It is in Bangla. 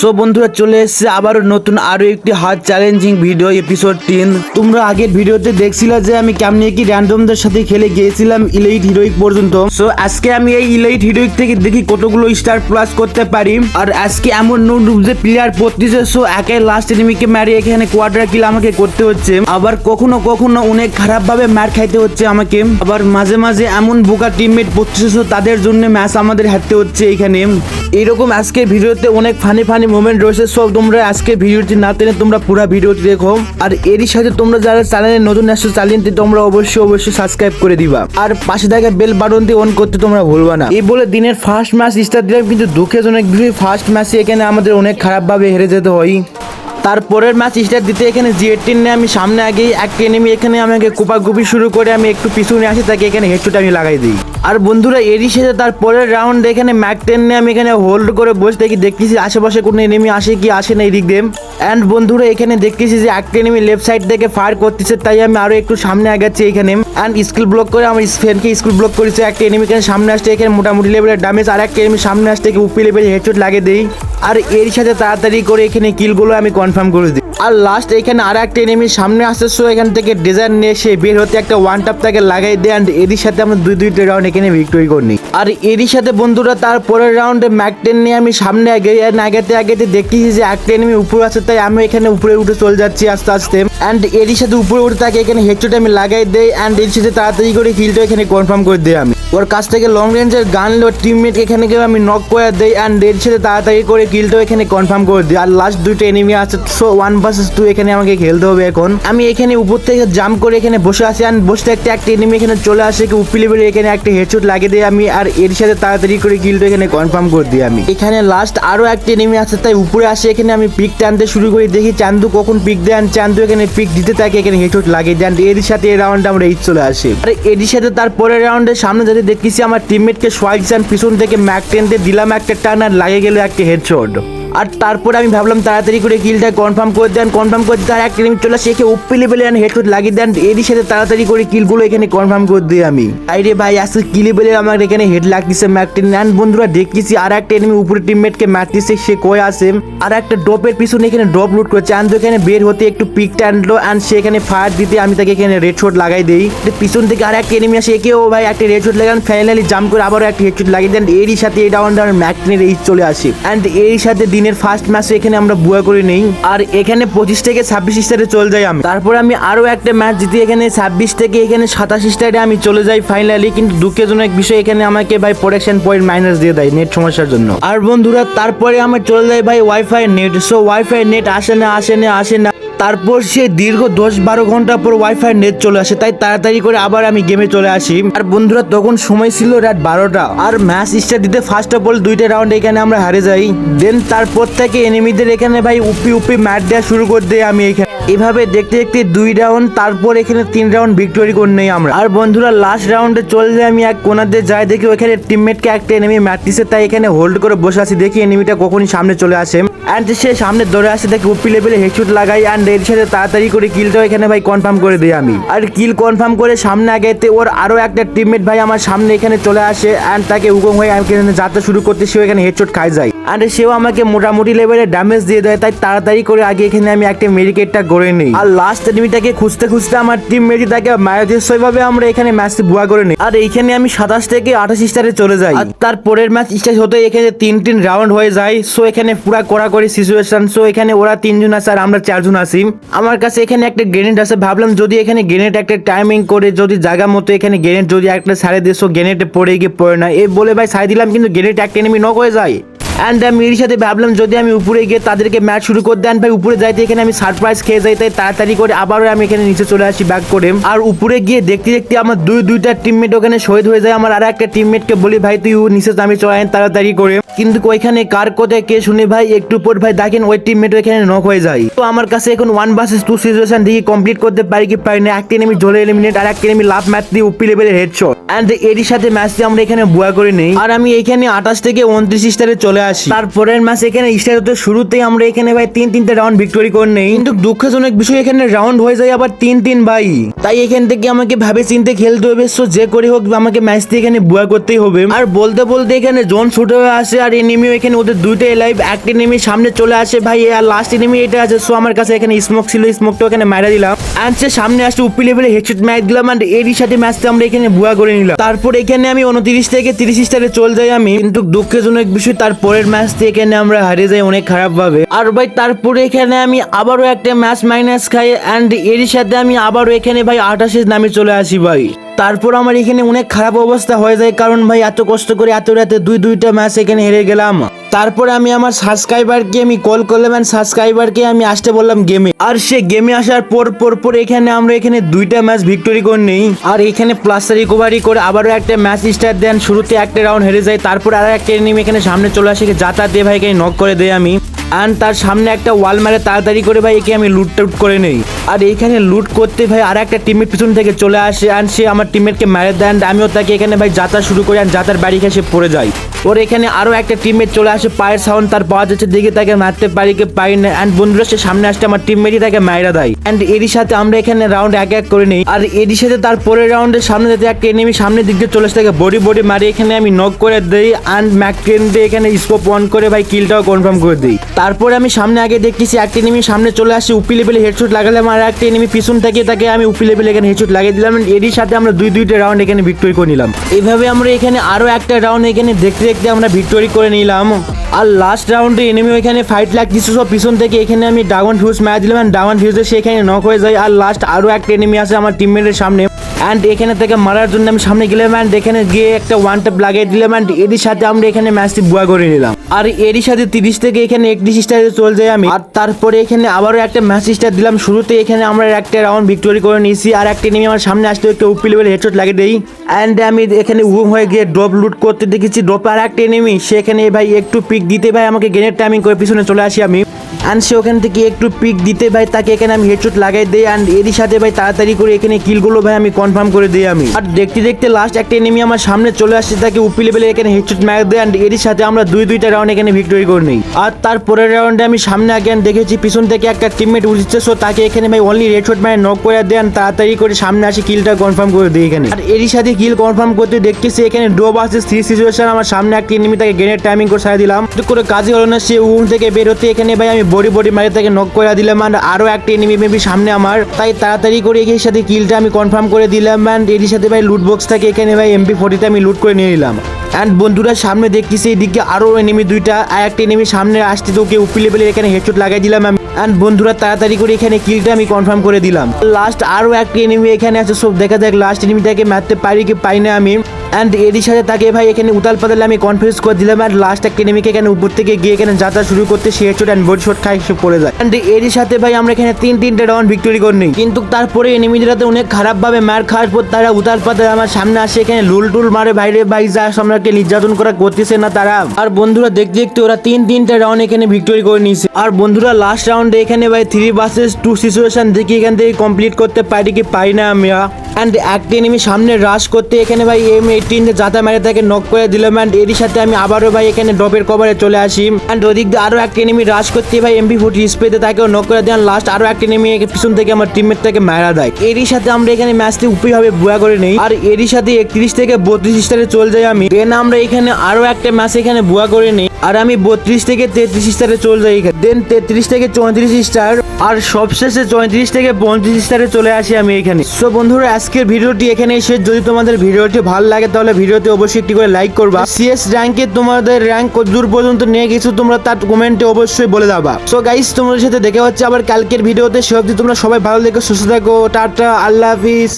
সো বন্ধুরা, চলে এসেছে আবারও নতুন আরও একটি হার্ড চ্যালেঞ্জিং ভিডিও এপিসোড তিন। তোমরা আগের ভিডিওতে দেখছিলে যে আমি কেমনি কি র্যান্ডমদের সাথে খেলে গিয়েছিলাম ইলেইট হিরোইক পর্যন্ত। সো আজকে আমি এই ইলেইট হিরোইক থেকে দেখি কতগুলো স্টার প্লাস করতে পারি। আর আজকে এমন নুব যে প্লেয়ার পড়তেছে সো একাই লাস্ট এনিমিকে মারি, এখানে কোয়ার্টার কিল আমাকে করতে হচ্ছে। আবার কখনো কখনো অনেক খারাপ ভাবে মার খাইতে হচ্ছে আমাকে। আবার মাঝে মাঝে এমন বোকা টিমমেট পড়তেছে, so তাদের জন্য ম্যাচ আমাদের হারতে হচ্ছে এখানে। এইরকম আজকে ভিডিওতে অনেক ফানি ফানি মোমেন্ট রয়েছে সব তোমরা আজকে ভিডিওটি না টেনে তোমরা পুরো ভিডিওটি দেখো। আর এরই সাথে তোমরা যারা চ্যানেলে নতুন আসছো চ্যানেলটি তোমরা অবশ্যই অবশ্যই সাবস্ক্রাইব করে দিবা। আর পাশে থাকা বেল বাটনটি অন করতে তোমরা ভুলবা না। এই বলে দিনের ফার্স্ট ম্যাচ স্টার্ট দিলাম, কিন্তু দুঃখজনক বিষয় ফার্স্ট ম্যাচে এখানে আমাদের অনেক খারাপভাবে হেরে যেতে হয়। তারপরের ম্যাচ স্টার্ট দিতে এখানে জি এইটিন নিয়ে আমি সামনে আগেই একটা এনিমি এখানে আমাকে কোপাকুপি শুরু করে আমি একটু পিছনে আসি, তাকে এখানে হেডশট আমি লাগাই দিই। আর বন্ধুরা, এরই সাথে তার পরের রাউন্ড এখানে ম্যাক টেন নিয়ে আমি এখানে হোল্ড করে বসে দেখি দেখতেছি আশেপাশে কোনো এনিমি আসে কি আসে না এই দিক দিয়ে। অ্যান্ড বন্ধুরা, এখানে দেখতেছি যে একটা এনিমি লেফট সাইড থেকে ফায়ার করতেছে, তাই আমি আরও একটু সামনে আগাচ্ছি এখানে। অ্যান্ড স্কিল ব্লক করে আমার ফ্রেন্ডকে স্কিল ব্লক করেছে একটা এনিমি এখানে সামনে আসতে এখানে মোটামুটি লেভেলের ড্যামেজ আর একটা এনিমি সামনে আসতে উপি লেভেলের হেডশট লাগিয়ে দেই। আর এর সাথে তাড়াতাড়ি করে এখানে কিলগুলো আমি কনফার্ম করে দিই। আর লাস্ট এখানে আর একটা এনিমি সামনে আসতে সো এখান থেকে ডিজাইন নিয়ে সে বের হতে একটা ওয়ান টাপ তাকে লাগাই দেয় অ্যান্ড এরই সাথে আমরা দুই দুইটা রাউন্ড এখানে ভিক্টোরি করি আর এরই সাথে বন্ধুরা তার পরের রাউন্ডে ম্যাক টেন নিয়ে আমি সামনে আগে আগাতে আগাতে দেখতেছি যে একটা এনিমি উপরে আছে, তাই আমি এখানে উপরে উঠে চলে যাচ্ছি আস্তে আস্তে। অ্যান্ড এরই সাথে উপরে উঠে তাকে এখানে হেডশট আমি লাগাই দেই অ্যান্ড এর সাথে তাড়াতাড়ি করে কিলটা এখানে কনফার্ম করে দিই আমি। ওর কাছ থেকে লং রেঞ্জের গান লো টিমমেট এখানে গিয়ে আমি নক করে দেই অ্যান্ড এর সাথে তাড়াতাড়ি করে কিলটাও এখানে কনফার্ম করে দিই। আর লাস্ট দুইটা এনিমি আছে সো ওয়ান ভার্সেস টু এখানে আমাকে খেলতে হবে এখন। আমি এখানে উপর থেকে জাম্প করে এখানে বসে আসি অ্যান্ড বসে একটা একটা এনিমি এখানে চলে আসে, কি উপি লেভেলে এখানে একটা হেডশট লাগিয়ে দিই আমি আর এর সাথে তাড়াতাড়ি করে কিলটা এখানে কনফার্ম করে দিই আমি। এখানে লাস্ট আরও একটা এনিমি আছে, তাই উপরে আসে এখানে আমি পিক টানতে শুরু করি, দেখি চান্দু কখন পিক দেন চান্দু এখানে পিক দিতে থাকে এখানে হেডশট লাগে দেন এর সাথে এই রাউন্ডে আমরা এইচ চলে আসি। আর এর সাথে তার পরের রাউন্ডে সামনে যদি দেখতেছি আমার টিমমেটকে সোয়াইক চান পিছন থেকে ম্যাক টেন দিয়ে দিলাম, একটা টান আর লাগে গেল একটা হেডশট আর তারপরে আমি ভাবলাম তাড়াতাড়ি করে কিলটা কনফার্ম করে দেন কনফার্ম করে তার একটা টিম চলে আসে, একে উপি লেভেলে হেডশট লাগিয়ে দেন, এরই সাথে তাড়াতাড়ি করে কিলগুলো এখানে কনফার্ম করে দিই আমি। আইরে ভাই, আজকে কি লেভেলে আমার এখানে হেড লাগতেছে ম্যাকটিন অ্যান্ড বন্ধুরা, দেখতেছি আর একটা এনিমি উপরে টিমমেটকে মারতেছে, সে কয়ে আসে আর একটা ড্রপের পিছনে এখানে ড্রপ লুট করছে অ্যান্ড এখানে বের হতে একটু পিকটা আনলো অ্যান্ড সে এখানে ফায়ার দিতে আমি তাকে এখানে রেড শট লাগাই দিই। পিছন থেকে আর একটা এনিমি আসে, একেও ভাই একটা রেড শট লাগান ফাইনালি জাম্প করে আবারও একটা হেডশট লাগিয়ে দেন, এরই সাথে এই রাউন্ডে আমার ম্যাকটিনের এই চলে আসে। অ্যান্ড এর সাথে দিনের ফার্স্ট ম্যাচ এখানে আমরা বুয়া করে নেই। আর এখানে পঁচিশ থেকে ছাব্বিশ স্টারে চলে যাই আমি। তারপর আমি আরও একটা ম্যাচ জিতি এখানে ছাব্বিশ থেকে এখানে সাতাশ স্টারে আমি চলে যাই ফাইনালি কিন্তু দুঃখজনক বিষয় এখানে আমাকে ভাই প্রোডাকশন পয়েন্ট মাইনাস দিয়ে দেয় নেট সমস্যার জন্য। আর বন্ধুরা, তারপরে আমার চলে যায় ভাই wifi net so wifi net আসে না আসে না আসে না। তারপর সে দীর্ঘ দশ বারো ঘণ্টা পর ওয়াইফাই নেট চলে আসে, তাই তাড়াতাড়ি করে আবার আমি গেমে চলে আসি। আর বন্ধুরা, তখন সময় ছিল রাত বারোটা, আর ম্যাচ স্টার্ট দিতে ফার্স্ট অফ অল দুইটা রাউন্ড এখানে আমরা হারে যাই। দেন তারপর থেকে এনিমিদের এখানে ভাই উপি উপি ম্যাট দেওয়া শুরু করে দেয় আমি এখানে। এভাবে দেখতে দেখতে দুই রাউন্ড তারপর এখানে তিন রাউন্ড ভিক্টোরি করে নেই আমরা। আর বন্ধুরা লাস্ট রাউন্ডে চলে যাই আমি এক কোনাতে, যাই দেখি ওখানে টিমমেটকে একটা এনিমি মারতেছে, তাই এখানে হোল্ড করে বসে আছি। দেখি এনিমিটা কখনই সামনে চলে আসে। অ্যান্ড সে সামনে দৌড়ে আসে, দেখি উপি লেভেলে হেডশট লাগাই। অ্যান্ড এর সাথে তাড়াতাড়ি করে কিলটাও এখানে ভাই কনফার্ম করে দিই আমি। আর কিল কনফার্ম করে সামনে আগাইতে ওর আরও একটা টিমমেট ভাই আমার সামনে এখানে চলে আসে। অ্যান্ড তাকে উগম হয়ে আমি যাত্রা শুরু করতে, সেও এখানে হেডশট খাই যায়। আর সেও আমাকে মোটামুটি লেভেলে ড্যামেজ দিয়ে দেয়, তাই তাড়াতাড়ি করে আগে এখানে আমি একটা মেডিকেটটা গড়ে নিই। আর লাস্ট এনিমিটাকে খুঁজতে খুঁজতে আমার টিম মেডি তাকে ভাবে আমরা এখানে ম্যাচটি বুয়া করে নিই। আর এইখানে আমি সাতাশ থেকে আঠাশ স্টারে চলে যাই। আর তার পরের ম্যাচ স্টার্ট হতে এখানে তিন তিন রাউন্ড হয়ে যায়। সো এখানে পুরা কড়াকড়ি সিচুয়েশন সো এখানে ওরা তিনজন আছে আর আমরা চারজন আছি। আমার কাছে এখানে একটা গ্রেনেড আছে। ভাবলাম যদি এখানে গ্রেনেড একটা টাইমিং করে, যদি জায়গা মতো এখানে গ্রেনেড যদি একটা সারে দিয়েছ গ্রেনেডে পড়ে গিয়ে পড়ে না। এই বলে, ভাই সাই দিলাম, কিন্তু গ্রেনেড একটা এনিমি নক হয়ে যায়। অ্যান্ড আমি এর সাথে ভাবলাম, যদি আমি উপরে গিয়ে তাদেরকে ম্যাচ শুরু করে দেন, ভাই, উপরে যাইতে এখানে আমি সারপ্রাইজ খেয়ে যাই, তাই তাড়াতাড়ি করে আবারও আমি এখানে নিচে চলে আসি ব্যাক করে। আর উপরে গিয়ে দেখতে দেখতে আমার দুই, দুইটা টিমমেট ওখানে শহীদ হয়ে যায়। আমার আর একটা টিমমেটকে বলি, ভাই, তুই নিচে আমি চলে তাড়াতাড়ি করে। কিন্তু ওইখানে কার কোথায় কে শুনে, ভাই, একটু পর, ভাই, দেখেন ওই টিমমেট এখানে নক হয়ে যায়। তো আমার কাছে এখন ওয়ান ভার্সেস টু সিচুয়েশন দিয়ে কমপ্লিট করতে পারি কি পারি না। একটা এনিমি জলে এলিমিনেট আর একটা এনিমি লাভ ম্যাচ দিয়ে উপি লেভেলের হেডশট অ্যান্ড এরই সাথে ম্যাচ দিয়ে আমরা এখানে বুয়া করে নেই। আর আমি এখানে আঠাশ থেকে উনত্রিশ স্টারে চলে আসি। তারপরের ম্যাচ এখানে স্টার্ট হতে শুরুতেই আমরা এখানে ভাই তিন তিনটে রাউন্ড ভিক্টোরি করে নেই। কিন্তু দুঃখজনক বিষয়, এখানে রাউন্ড হয়ে যায় আবার তিন তিন ভাই। তাই এখান থেকে আমাকে ভাবে চিনতে খেলতে হবে সো যে করে হোক আমাকে ম্যাচটি এখানে বুয়া করতেই হবে। আর বলতে বলতে এখানে জোন শুট হয়ে আসে, আর এনিমিও এখানে ওদের দুইটা লাইভ একটা এনিমি সামনে চলে আসে ভাই, আর লাস্ট এনিমি এটা আছে সো আমার কাছে এখানে স্মোক ছিল স্মোকটা এখানে মারা দিলাম। আর সে সামনে আসছে উপি লেভেলে হেডশট ম্যাচ দিলাম আর এরই সাথে ম্যাচটা আমরা এখানে বুয়া করে নিলাম। তারপর এখানে আমি উনত্রিশ থেকে তিরিশ স্টারে চলে যাই আমি, কিন্তু দুঃখজনক বিষয় তারপরের ম্যাচ এখানে আমরা হারিয়ে যাই অনেক খারাপ ভাবে আর ভাই, তারপরে এখানে আমি আবারও একটা ম্যাচ মাইনাস খাই অ্যান্ড এর সাথে আমি আবারও এখানে ভাই আঠাশের নামে চলে আসি ভাই। তারপর আমার এখানে অনেক খারাপ অবস্থা হয়ে যায় কারণ ভাই এত কষ্ট করে এত রাতে দুই দুইটা ম্যাচ এখানে হেরে গেলাম। তারপরে আমি আমার সাবস্ক্রাইবারকে আমি কল করলাম and সাবস্ক্রাইবারকে আমি আসতে বললাম গেমে আর সে গেমে আসার পর পর পর এখানে আমরা এখানে দুইটা ম্যাচ ভিক্টোরি করে নেই। আর এখানে প্লাস্টার রিকভারি করে আবারও একটা ম্যাচ স্টার্ট দেন। শুরুতে একটা রাউন্ড হেরে যায়, তারপর আর একটা এনিমি এখানে সামনে চলে আসে যাতায়াত দিয়ে ভাই এখানে নক করে দেয় আমি। অ্যান্ড তার সামনে একটা ওয়াল মারে, তাড়াতাড়ি করে ভাই একে আমি লুট টুট করে নেই। আর এইখানে লুট করতে ভাই আর একটা টিমের পিছন থেকে চলে আসে অ্যান্ড সে আমার টিমমেটকে মেরে দেন আমিও তাকে এখানে ভাই যাত্রা শুরু করি আর যাতার বাড়ি খেয়ে সে পড়ে যায়। ওর এখানে আরও একটা টিমমেট চলে আসে, পায়ের সাউন্ড তার পাওয়া যাচ্ছে দিকে তাকে মারতে পারি কে পারি না। অ্যান্ড বন্ধুরা, সে সামনে আসতে আমার টিমমেটই তাকে মাইরা দেয়। অ্যান্ড এরই সাথে আমরা এখানে রাউন্ড এক এক করে নিই। আর এরই সাথে তার পরের রাউন্ডের সামনে যাতে একটা এনিমি সামনের দিক দিয়ে চলে আসে, তাকে বডি বডি মারি এখানে আমি নক করে দিই। অ্যান্ড ম্যাকট্রেন দিয়ে এখানে স্কোপ অন করে ভাই কিলটাও কনফার্ম করে দিই। তারপরে আমি সামনে আগে দেখতেছি একটা এনিমি সামনে চলে আসে, উপি লেভেলে হেডশট লাগালাম। আর একটা এনিমি পিছন থেকে তাকে আমি উপি লেভেলে এখানে হেডশট লাগিয়ে দিলাম। এরই সাথে আমরা দুই দুইটা রাউন্ড এখানে ভিক্টোরি করে নিলাম। এইভাবে আমরা এখানে আরও একটা রাউন্ড এখানে দেখতে দেখতে আমরা ভিক্টোরি করে নিলাম। আর লাস্ট রাউন্ডে এনিমি ওইখানে ফাইট লাগতেছে সব পিছন থেকে এখানে আমি ডাউন ফিউজ মারা দিলাম অ্যান্ড ডাউন ফিউজে সে এখানে নক হয়ে যায়। আর লাস্ট আরও একটা এনেমি আছে আমার টিমমেটের সামনে। অ্যান্ড এখানে থেকে মারার জন্য আমি সামনে গেলাম অ্যান্ড এখানে গিয়ে একটা ওয়ান ট্যাপ লাগিয়ে দিলাম অ্যান্ড এদের সাথে আমরা এখানে ম্যাচটি বুয়া করে নিলাম। আর এরই সাথে তিরিশ থেকে এখানে একত্রিশ স্টারে চলে যাই আমি। আর তারপরে এখানে আবারও একটা ম্যাচ স্টার দিলাম। শুরুতে এখানে আমরা একটা রাউন্ড ভিক্টোরি করে নিয়েছি। আর একটা নেমে আমার সামনে আসতে একটা উপি লেভেল হেডশট লাগে দেই। অ্যান্ড আমি এখানে উম হয়ে গিয়ে ড্রপ লুট করতে দেখেছি। ড্রপে আর একটা নেমি সেখানে ভাই একটু পিক দিতে ভাই আমাকে গ্রেনেড টাইমিং করে পিছনে চলে আসি আমি। অ্যান্ড সে ওখান থেকে একটু পিক দিতে ভাই, তাকে এখানে আমি হেডশট লাগাই দিই অ্যান্ড এরই সাথে ভাই তাড়াতাড়ি করে এখানে কিলগুলো ভাই আমি কনফার্ম করে দিই আমি। আর দেখতে দেখতে লাস্ট একটা এনিমি আমার সামনে চলে আসছে, তাকে উপি লেভেলে এখানে হেডশট ম্যাচ দেয় অ্যান্ড এরই সাথে আমরা দুই দুইটা রাউন্ড এখানে ভিক্টোরি করে নিই। আর তারপরের রাউন্ডে আমি সামনে আগে দেখেছি, পিছন থেকে একটা টিমমেট উঠছে সো তাকে এখানে ভাই অনলি হেডশট মানে নক করে দেন তাড়াতাড়ি করে সামনে আসি কিলটা কনফার্ম করে দিই এখানে। আর এরই সাথে কিল কনফার্ম করতে দেখতেছি, এখানে ডোব আছে থ্রি সিচুয়েশন আমার সামনে একটা এনিমি তাকে গ্রেনেড টাইমিং করে সারা দিলাম। করে কাজই হলো না, সে উম থেকে বের হতে এখানে ভাই আমি বডি বডি মারে তাকে নক করে দিলাম আর আরও একটি এনিমি মেবি সামনে আমার। তাই তাড়াতাড়ি করে এগিয়ে সাথে কিলটা আমি কনফার্ম করে দিলাম অ্যান্ড এর সাথে ভাই লুট বক্স থাকে, এখানে ভাই এমপি ফোর্টিতে আমি লুট করে নিয়ে নিলাম। অ্যান্ড বন্ধুরা, সামনে দেখতেছি এদিকে আরও এনিমি দুইটা, আর একটা এনিমি সামনে আসতে তো ওকে উপিলে পেলে এখানে হেডশট লাগাই দিলাম আমি। অ্যান্ড বন্ধুরা, তাড়াতাড়ি করে এখানে কিলটা আমি কনফার্ম করে দিলাম। লাস্ট আরও একটা এনিমি এখানে আছে, সব দেখা যাক লাস্ট এনিমিটাকে মারতে পারি কি পাই না আমি। অ্যান্ড এরই সাথে তাকে ভাই এখানে উতাল পাতালে আমি কনফারেন্স করে দিলাম। আর লাস্ট একটা এনিমিকে এখানে উপর থেকে গিয়ে এখানে যাত্রা শুরু করতে সে হেডশট অ্যান্ড বডি শট খায়, সে পড়ে যায়। অ্যান্ড এরই সাথে ভাই আমরা এখানে তিন তিনটে রাউন্ড ভিক্টোরি করে নিই। কিন্তু তারপরে এনিমিদের অনেক খারাপভাবে মার খাওয়ার পর তারা উতাল পাতালে আমার সামনে আসে, এখানে লুল টুল মারে বাইরে ভাই, যা সম্রাটকে নির্যাতন করা করতেছে না তারা। আর বন্ধুরা, দেখতে দেখতে ওরা তিন তিনটে রাউন্ড এখানে ভিক্টোরি করে নিয়েছে। আর বন্ধুরা লাস্ট রাউন্ডে এখানে ভাই থ্রি বাসেস টু সিচুয়েশন দেখি এখান থেকে কমপ্লিট করতে পারি কি পাই না আমরা। অ্যান্ড একটা এনিমি সামনে রাশ করতে এখানে ভাই এম এইটিন যাতা মেরে তাকে নক করে দিলাম অ্যান্ড এরই সাথে আমি আবারও ভাই এখানে ড্রপের কভারে চলে আসি। অ্যান্ড ওদিক দিয়ে আরও একটা এনিমি রাশ করতে ভাই এমপি ফোর্টি স্পেতে তাকেও নক করে দেন লাস্ট আরও একটা এনিমি পিছন থেকে আমার টিমমেট তাকে মারা দেয়। এরই সাথে আমরা এখানে ম্যাচটি উপরি ভাবে বুয়া করে নেই। আর এরই সাথে একত্রিশ থেকে বত্রিশ স্টারে চলে যাই আমি। দেন আমরা এখানে আরও একটা ম্যাচ এখানে বুয়া করে নেই। আর আমি বত্রিশ থেকে তেত্রিশ স্টারে চলে যাই দেন তেত্রিশ থেকে চৌত্রিশ স্টার আর সবশেষে চৌত্রিশ থেকে পঁয়ত্রিশ স্টারে চলে আসি আমি এখানে। সো বন্ধুরা, আজকের ভিডিওটি এখানে শেষ। যদি তোমাদের ভিডিওটি ভালো লাগে, তাহলে ভিডিওতে অবশ্যই একটি করে লাইক করবা। সিএস র্যাঙ্কে তোমাদের র্যাঙ্ক দূর পর্যন্ত নিয়ে গেছো, তোমরা তার কমেন্টে অবশ্যই বলে দাবা। সো গাইস তোমাদের সাথে দেখা হচ্ছে আবার কালকের ভিডিওতে। সে অবধি তোমরা সবাই ভালো দেখো সুস্থ থাকো, টাটা, আল্লাহ হাফিজ।